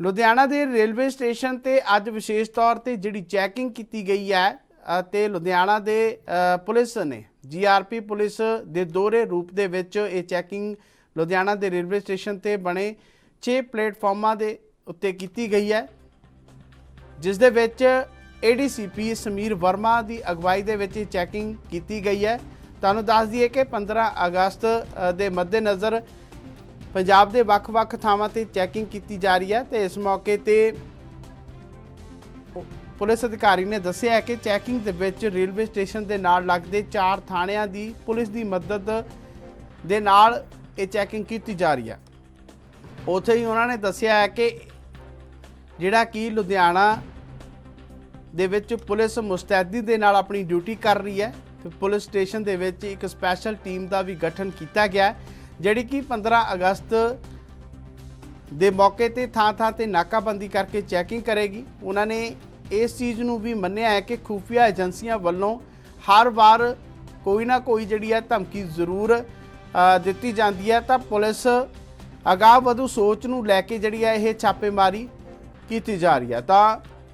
ਲੁਧਿਆਣਾ ਦੇ railway station ਤੇ ਅੱਜ ਵਿਸ਼ੇਸ਼ ਤੌਰ ਤੇ ਜਿਹੜੀ ਚੈਕਿੰਗ ਕੀਤੀ ਗਈ ਹੈ ਅ, ਤੇ ਲੁਧਿਆਣਾ ਦੇ ਪੁਲਿਸ ਨੇ ਜੀਆਰਪੀ ਪੁਲਿਸ ਦੇ ਦੋਹਰੇ ਰੂਪ ਦੇ ਵਿੱਚ ਇਹ ਚੈਕਿੰਗ ਲੁਧਿਆਣਾ ਦੇ ਰੇਲਵੇ ਸਟੇਸ਼ਨ ਤੇ ਬਣੇ 6 ਪਲੇਟਫਾਰਮਾਂ ਦੇ ਉੱਤੇ ਕੀਤੀ ਗਈ ਹੈ। ਜਿਸ ਦੇ ਵਿੱਚ ਏਡੀਸੀਪੀ ਸਮੀਰ ਵਰਮਾ ਦੀ ਅਗਵਾਈ ਦੇ ਵਿੱਚ ਇਹ ਚੈਕਿੰਗ ਕੀਤੀ ਗਈ ਹੈ। ਤੁਹਾਨੂੰ ਦੱਸ ਦਈਏ ਕਿ 15 ਅਗਸਤ ਦੇ ਮੱਦੇਨਜ਼ਰ ਪੰਜਾਬ ਦੇ ਵੱਖ-ਵੱਖ ਥਾਵਾਂ ਤੇ ਚੈਕਿੰਗ ਕੀਤੀ ਜਾ ਰਹੀ ਹੈ ਤੇ ਇਸ ਮੌਕੇ ਤੇ ਪੁਲਿਸ ਅਧਿਕਾਰੀ ਨੇ ਦੱਸਿਆ ਹੈ ਕਿ ਚੈਕਿੰਗ ਦੇ ਵਿੱਚ ਰੇਲਵੇ ਸਟੇਸ਼ਨ ਦੇ ਨਾਲ ਲੱਗਦੇ ਚਾਰ ਥਾਣਿਆਂ ਦੀ ਪੁਲਿਸ ਦੀ ਮਦਦ ਦੇ ਨਾਲ ਇਹ ਚੈਕਿੰਗ ਕੀਤੀ ਜਾ ਰਹੀ ਹੈ। ਉੱਥੇ ਹੀ ਉਹਨਾਂ ਨੇ ਦੱਸਿਆ ਹੈ ਕਿ ਜਿਹੜਾ ਕਿ ਲੁਧਿਆਣਾ ਦੇ ਵਿੱਚ ਪੁਲਿਸ ਮੁਸਤੈਦੀ ਦੇ ਨਾਲ ਆਪਣੀ ਡਿਊਟੀ ਕਰ ਰਹੀ ਹੈ ਤੇ ਪੁਲਿਸ ਸਟੇਸ਼ਨ ਦੇ ਵਿੱਚ ਇੱਕ ਸਪੈਸ਼ਲ ਟੀਮ ਦਾ ਵੀ ਗਠਨ ਕੀਤਾ ਗਿਆ ਹੈ। ਜਿਹੜੀ ਕਿ 15 ਅਗਸਤ ਦੇ ਮੌਕੇ ਤੇ ਥਾਂ-ਥਾਂ ਤੇ ਨਾਕਾਬੰਦੀ ਕਰਕੇ ਚੈਕਿੰਗ ਕਰੇਗੀ। ਉਹਨਾਂ ਨੇ ਇਸ ਚੀਜ਼ ਨੂੰ ਵੀ ਮੰਨਿਆ ਹੈ ਕਿ ਖੂਫੀਆ ਏਜੰਸੀਆਂ ਵੱਲੋਂ ਹਰ ਵਾਰ ਕੋਈ ਨਾ ਕੋਈ ਜਿਹੜੀ ਹੈ ਧਮਕੀ ਜ਼ਰੂਰ ਦਿੱਤੀ ਜਾਂਦੀ ਹੈ। ਤਾਂ ਪੁਲਿਸ ਅਗਾਹ ਵਧੂ ਸੋਚ ਨੂੰ ਲੈ ਕੇ ਜਿਹੜੀ ਹੈ ਇਹ ਛਾਪੇਮਾਰੀ ਕੀਤੀ ਜਾ ਰਹੀ ਹੈ। ਤਾਂ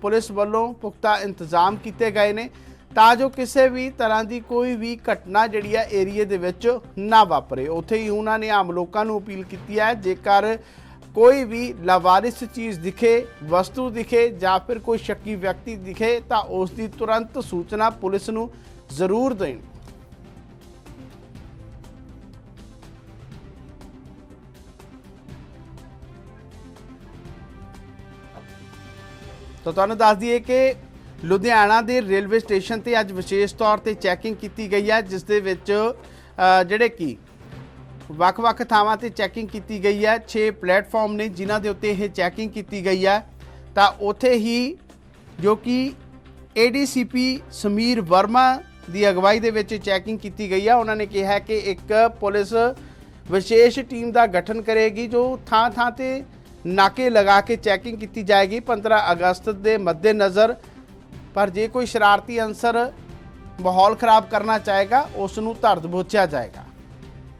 ਪੁਲਿਸ ਵੱਲੋਂ ਪੁਖਤਾ ਇੰਤਜ਼ਾਮ ਕੀਤੇ ਗਏ ਨੇ। ਤਾਂ ਜੋ ਕਿਸੇ ਵੀ ਤਰ੍ਹਾਂ ਦੀ ਕੋਈ ਵੀ ਘਟਨਾ ਜਿਹੜੀ ਹੈ ਏਰੀਏ ਦੇ ਵਿੱਚ ਨਾ ਵਾਪਰੇ। ਉੱਥੇ ਹੀ ਉਹਨਾਂ ਨੇ ਆਮ ਲੋਕਾਂ ਨੂੰ ਅਪੀਲ ਕੀਤੀ ਹੈ, ਜੇਕਰ ਕੋਈ ਵੀ ਲਾਵਾਰਿਸ ਚੀਜ਼ ਦਿਖੇ, ਵਸਤੂ ਦਿਖੇ ਜਾਂ ਫਿਰ ਕੋਈ ਸ਼ੱਕੀ ਵਿਅਕਤੀ ਦਿਖੇ, ਤਾਂ ਉਸ ਦੀ ਤੁਰੰਤ ਸੂਚਨਾ ਪੁਲਿਸ ਨੂੰ ਜ਼ਰੂਰ ਦੇਣ। ਤਾਂ ਤੁਹਾਨੂੰ ਦੱਸ ਦਈਏ ਕਿ ਲੁਧਿਆਣਾ ਦੇ ਰੇਲਵੇ ਸਟੇਸ਼ਨ ਤੇ ਅੱਜ ਵਿਸ਼ੇਸ਼ ਤੌਰ ਤੇ ਚੈਕਿੰਗ ਕੀਤੀ ਗਈ ਹੈ, ਜਿਸ ਦੇ ਵਿੱਚ ਜਿਹੜੇ ਕੀ ਵੱਖ-ਵੱਖ ਥਾਵਾਂ ਤੇ ਚੈਕਿੰਗ ਕੀਤੀ ਗਈ ਹੈ। 6 ਪਲੇਟਫਾਰਮ ਨੇ ਜਿਨ੍ਹਾਂ ਦੇ ਉੱਤੇ ਇਹ ਚੈਕਿੰਗ ਕੀਤੀ ਗਈ ਹੈ। ਤਾਂ ਉੱਥੇ ਹੀ ਜੋ ਕਿ ਏਡੀਸੀਪੀ ਸਮੀਰ ਵਰਮਾ ਦੀ ਅਗਵਾਈ ਦੇ ਵਿੱਚ ਚੈਕਿੰਗ ਕੀਤੀ ਗਈ ਹੈ। ਉਹਨਾਂ ਨੇ ਕਿਹਾ ਕਿ ਇੱਕ ਪੁਲਿਸ ਵਿਸ਼ੇਸ਼ ਟੀਮ ਦਾ ਗਠਨ ਕਰੇਗੀ, ਜੋ ਥਾਂ-ਥਾਂ ਤੇ ਨਾਕੇ ਲਗਾ ਕੇ ਚੈਕਿੰਗ ਕੀਤੀ ਜਾਏਗੀ। 15 ਅਗਸਤ ਦੇ ਮੱਦੇਨਜ਼ਰ ਪਰ ਜੇ ਕੋਈ ਸ਼ਰਾਰਤੀ ਅੰਸਰ ਮਾਹੌਲ ਖਰਾਬ ਕਰਨਾ ਚਾਹੇਗਾ ਉਸ ਨੂੰ ਧਰਦ ਬੋਚਿਆ ਜਾਏਗਾ।